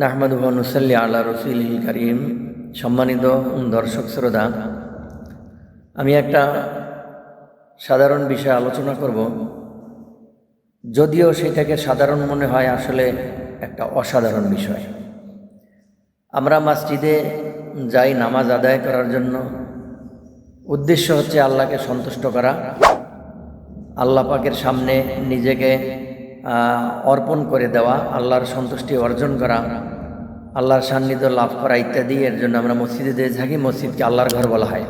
নাহমাদ নুসাল্লি আল্লাহ রসুল করিম। সম্মানিত দর্শক শ্রোতা, আমি একটা সাধারণ বিষয়ে আলোচনা করব। যদিও সেটাকে সাধারণ মনে হয় আসলে একটা অসাধারণ বিষয়। আমরা মসজিদে যাই নামাজ আদায় করার জন্য। উদ্দেশ্য হচ্ছে আল্লাহকে সন্তুষ্ট করা। আল্লাহ পাকের সামনে নিজেকে অর্পণ করে দেওয়া, আল্লাহর সন্তুষ্টি অর্জন করা। আল্লাহর সান্নিধ্য লাভ করা ইত্যাদি, এর জন্য আমরা মসজিদে দিয়ে থাকি, মসজিদকে আল্লাহর ঘর বলা হয়।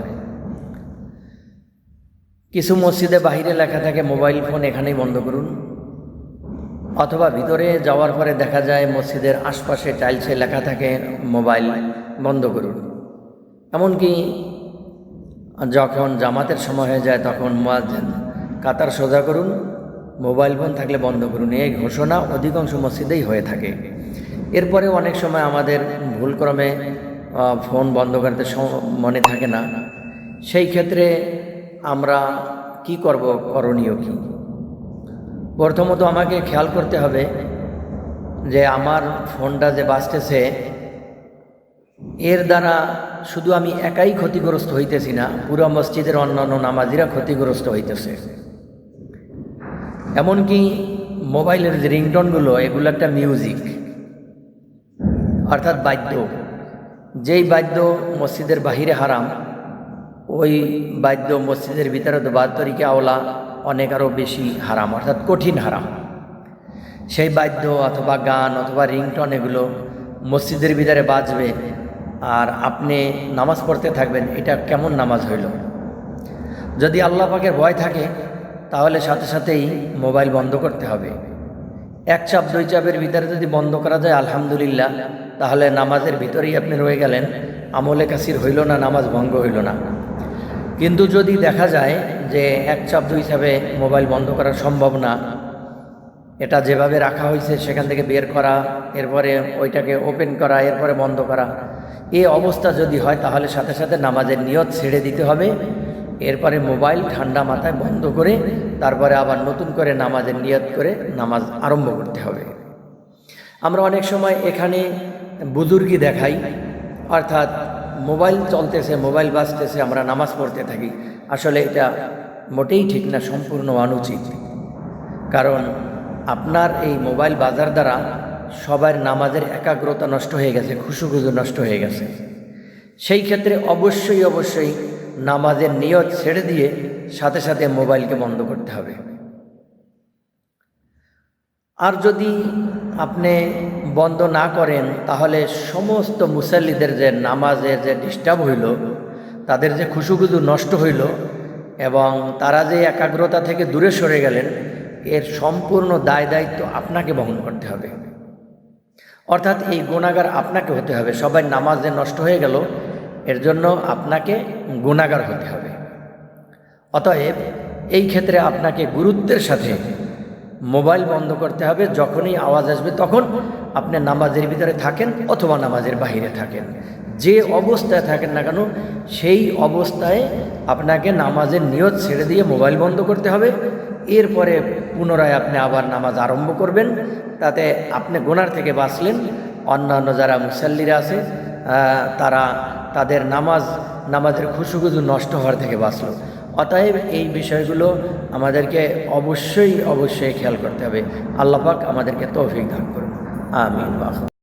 কিছু মসজিদে বাহিরে লেখা থাকে, মোবাইল ফোন এখানেই বন্ধ করুন। অথবা ভিতরে যাওয়ার পরে দেখা যায় মসজিদের আশপাশে টাইলসে লেখা থাকে, মোবাইল বন্ধ করুন। এমনকি যখন জামাতের সময় হয়ে যায়, তখন কাতার সোজা করুন, মোবাইল ফোন থাকলে বন্ধ করুন। এই ঘোষণা অধিকাংশ মসজিদেই হয়ে থাকে। এরপরে অনেক সময় আমাদের ভুলক্রমে ফোন বন্ধ করতে মনে থাকে না। সেই ক্ষেত্রে আমরা কি করব, করণীয় কি? প্রথমত আমাকে খেয়াল করতে হবে যে আমার ফোনটা যে বাঁচতেছে এর দ্বারা শুধু আমি একাই ক্ষতিগ্রস্ত হইতেছি না, পুরো মসজিদের অন্যান্য নামাজিরা ক্ষতিগ্রস্ত হইতেছে। এমনকি মোবাইলের যে রিংটনগুলো, এগুলো একটা মিউজিক। অর্থাৎ বাদ্য। যেই বাদ্য মসজিদের বাহিরে হারাম, ওই বাদ্য মসজিদের ভিতরে তো বাদ্যরিকে আওলা অনেক আরও বেশি হারাম, অর্থাৎ কঠিন হারাম। সেই বাদ্য অথবা গান অথবা রিংটন এগুলো মসজিদের ভিতরে বাজবে আর আপনি নামাজ পড়তে থাকবেন, এটা কেমন নামাজ হইল? যদি আল্লাহ পাকের ভয় থাকে, তাহলে সাথে সাথেই মোবাইল বন্ধ করতে হবে। এক চাপ, দুই চাপের ভিতরে যদি বন্ধ করা যায়, আলহামদুলিল্লাহ, তাহলে নামাজের ভিতরেই আপনি রয়ে গেলেন, আমলে কাসির হইল না, নামাজ ভঙ্গ হইল না। কিন্তু যদি দেখা যায় যে এক চাপ, দুই চাপে মোবাইল বন্ধ করা সম্ভব না, এটা যেভাবে রাখা হয়েছে, সেখান থেকে বের করা, এরপরে ওইটাকে ওপেন করা, এরপরে বন্ধ করা এই অবস্থা যদি হয়, তাহলে সাথে সাথে নামাজের নিয়ত ছেড়ে দিতে হবে। এরপরে মোবাইল ঠান্ডা মাথায় বন্ধ করে তারপরে আবার নতুন করে নামাজের নিয়ত করে নামাজ আরম্ভ করতে হবে। আমরা অনেক সময় এখানে বুজুর্গি দেখাই, অর্থাৎ মোবাইল চলতেছে, মোবাইল বাজতেছে, আমরা নামাজ পড়তে থাকি। আসলে এটা মোটেই ঠিক না, সম্পূর্ণ অনুচিত। কারণ আপনার এই মোবাইল বাজার দ্বারা সবার নামাজের একাগ্রতা নষ্ট হয়ে গেছে, খুশুখুজু নষ্ট হয়ে গেছে। সেই ক্ষেত্রে অবশ্যই অবশ্যই নামাজের নিয়ত ছেড়ে দিয়ে সাথে সাথে মোবাইলকে বন্ধ করতে হবে। আর যদি আপনি বন্ধ না করেন, তাহলে সমস্ত মুসাল্লিদের যে নামাজের যে ডিস্টার্ব হইল, তাদের যে খুশুখুজু নষ্ট হইল এবং তারা যে একাগ্রতা থেকে দূরে সরে গেলেন, এর সম্পূর্ণ দায় দায়িত্ব আপনাকে বহন করতে হবে। অর্থাৎ এই গুণাগার আপনাকে হতে হবে। সবাই নামাজ যে নষ্ট হয়ে গেল, এর জন্য আপনাকে গুণাগার হতে হবে। অতএব এই ক্ষেত্রে আপনাকে গুরুত্বের সাথে মোবাইল বন্ধ করতে হবে। যখনই আওয়াজ আসবে তখন আপনি নামাজের ভিতরে থাকেন অথবা নামাজের বাহিরে থাকেন। যে অবস্থায় থাকেন না কেন, সেই অবস্থায় আপনাকে নামাজের নিয়ত ছেড়ে দিয়ে মোবাইল বন্ধ করতে হবে। এরপরে পুনরায় আপনি আবার নামাজ আরম্ভ করবেন। তাতে আপনি গোনার থেকে বাঁচলেন। অন্যান্য যারা মুসাল্লিরা আছে তারা তাদের নামাজ, নামাজের খুশুখুজু নষ্ট হওয়ার থেকে বাঁচলো। অতএব এই বিষয়গুলো আমাদেরকে অবশ্যই অবশ্যই খেয়াল করতে হবে। আল্লাপাক আমাদেরকে তৌফিক দান করুন। আমিন। বাহ